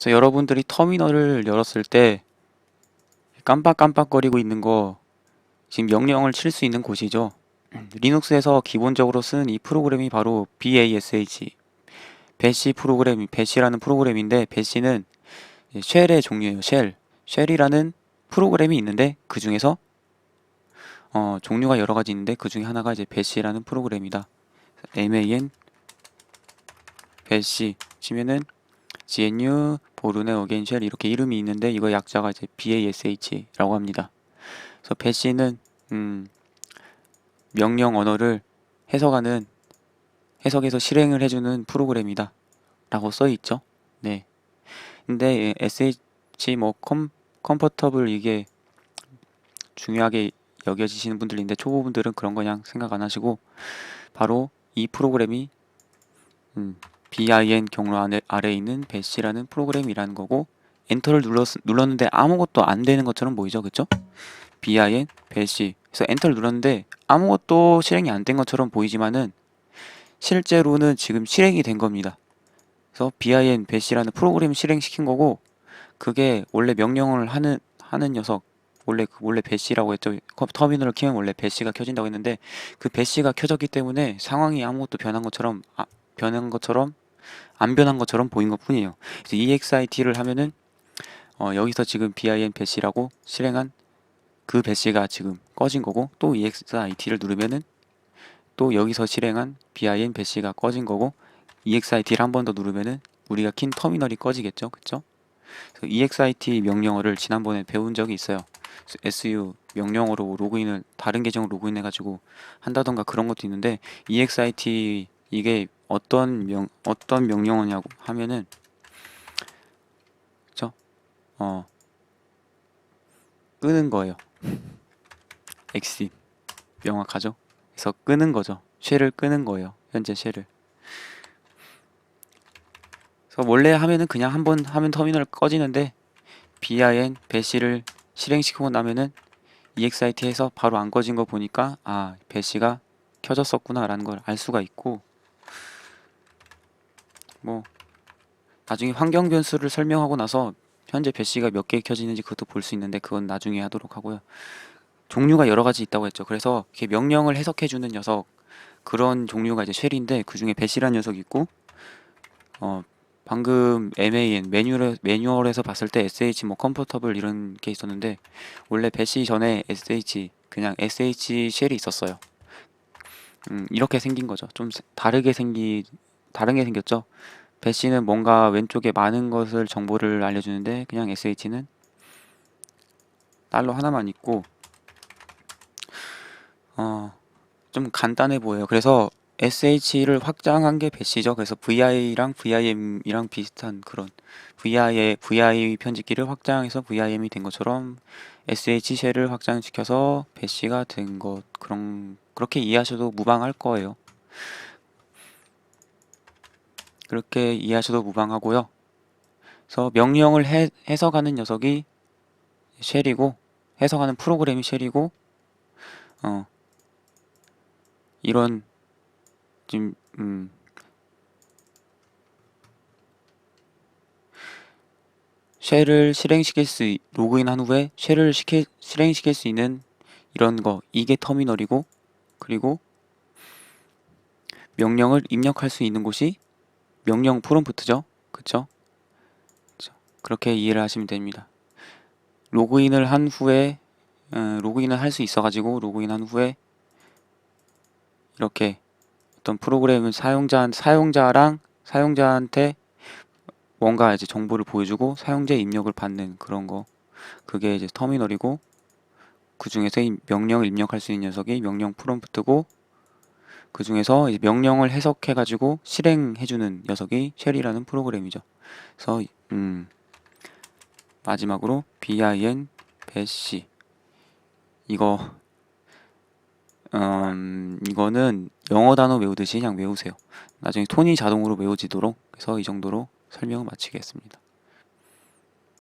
그래서 여러분들이 터미널을 열었을 때 깜빡깜빡거리고 있는 거 지금 명령을 칠 수 있는 곳이죠. 리눅스에서 기본적으로 쓰는 이 프로그램이 바로 BASH 배시 프로그램, 배시라는 프로그램인데 배시는 쉘의 종류예요. 쉘. 쉘이라는 프로그램이 있는데 그 중에서 어, 종류가 여러 가지 있는데 그 중에 하나가 이제 배시라는 프로그램이다. MAN 배시 치면은 GNU 보르네 어게인 쉘 이렇게 이름이 있는데 이거 약자가 이제 BASH라고 합니다. 그래서 배시는 음, 명령 언어를 해석하는 해석해서 실행을 해주는 프로그램이다 라고 써 있죠. 네. 근데 SH 뭐 컴, 컴포터블 이게 중요하게 여겨지시는 분들인데 초보분들은 그런 거 그냥 생각 안 하시고 바로 이 프로그램이 음, bin 경로 안에, 아래에 있는 배시라는 프로그램이라는 거고 엔터를 눌렀, 눌렀는데 아무것도 안 되는 것처럼 보이죠 그쵸? bin 배시 그래서 엔터를 눌렀는데 아무것도 실행이 안 된 것처럼 보이지만은 실제로는 지금 실행이 된 겁니다. 그래서 bin 배시라는 프로그램 실행시킨 거고 그게 원래 명령을 하는 하는 녀석 원래 그 원래 배시라고 했죠. 컴- 터미널을 키면 원래 배시가 켜진다고 했는데 그 배시가 켜졌기 때문에 상황이 아무것도 변한 것처럼 아, 변한 것처럼 안 변한 것처럼 보인 것 뿐이에요. 그래서 exit를 하면은 어, 여기서 지금 bin 배시라고 실행한 그 배시가 지금 꺼진 거고 또 exit를 누르면은 또 여기서 실행한 bin 배시가 꺼진 거고 exit를 한 번 더 누르면은 우리가 킨 터미널이 꺼지겠죠, 그쵸? exit 명령어를 지난번에 배운 적이 있어요. su 명령어로 로그인을 다른 계정으로 로그인해 가지고 한다던가 그런 것도 있는데 exit 이게 어떤 명 어떤 명령어냐고 하면은 그쵸? 어 끄는 거예요. exit 명확하죠? 그래서 끄는 거죠. 쉘을 끄는 거예요. 현재 쉘을. 그래서 원래 하면은 그냥 한 번 하면 터미널 꺼지는데 bin 배시를 실행시키고 나면은 exit해서 바로 안 꺼진 거 보니까 아 배시가 켜졌었구나라는 걸 알 수가 있고 뭐 나중에 환경 변수를 설명하고 나서 현재 배시가 몇개 켜지는지 그것도 볼 수 있는데 그건 나중에 하도록 하고요. 종류가 여러 가지 있다고 했죠. 그래서 이렇게 명령을 해석해 주는 녀석 그런 종류가 이제 쉘인데 그 중에 배시라는 녀석이 있고 어 방금 MAN 매뉴얼 매뉴얼에서 봤을 때 SH 뭐 컴포터블 이런 게 있었는데 원래 배시 전에 SH 그냥 SH 쉘이 있었어요. 음, 이렇게 생긴 거죠. 좀 세- 다르게 생기 다르게 생겼죠. 배시는 뭔가 왼쪽에 많은 것을 정보를 알려주는데 그냥 SH는 달러 하나만 있고 어, 좀 간단해 보여요. 그래서 SH를 확장한 게 배시죠. 그래서 VI랑 VIM이랑 비슷한 그런 VI, VI 편집기를 확장해서 VIM이 된 것처럼 SH 쉘을 확장시켜서 배시가 된 것 그런 그렇게 이해하셔도 무방할 거예요. 그렇게 이해하셔도 무방하고요. 그래서 명령을 해, 해석하는 녀석이 쉘이고 해석하는 프로그램이 쉘이고 어 이런 지금 음 쉘을 실행시킬 수 있- 로그인한 후에 쉘을 시킬, 실행시킬 수 있는 이런 거 이게 터미널이고 그리고 명령을 입력할 수 있는 곳이 명령 프롬프트죠? 그쵸? 그렇게 이해를 하시면 됩니다. 로그인을 한 후에 어, 로그인을 할 수 있어 가지고 로그인한 후에 이렇게 어떤 프로그램을 사용자 사용자랑 사용자한테 뭔가 이제 정보를 보여주고 사용자 입력을 받는 그런 거. 그게 이제 터미널이고 그 중에서 이 명령을 입력할 수 있는 녀석이 명령 프롬프트고 그 중에서 명령을 해석해 가지고 실행해 주는 녀석이 쉘이라는 프로그램이죠. 그래서 음 마지막으로 bin 배시 이거 음, 이거는 영어 단어 외우듯이 그냥 외우세요. 나중에 톤이 자동으로 외워지도록 그래서 이 정도로 설명을 마치겠습니다.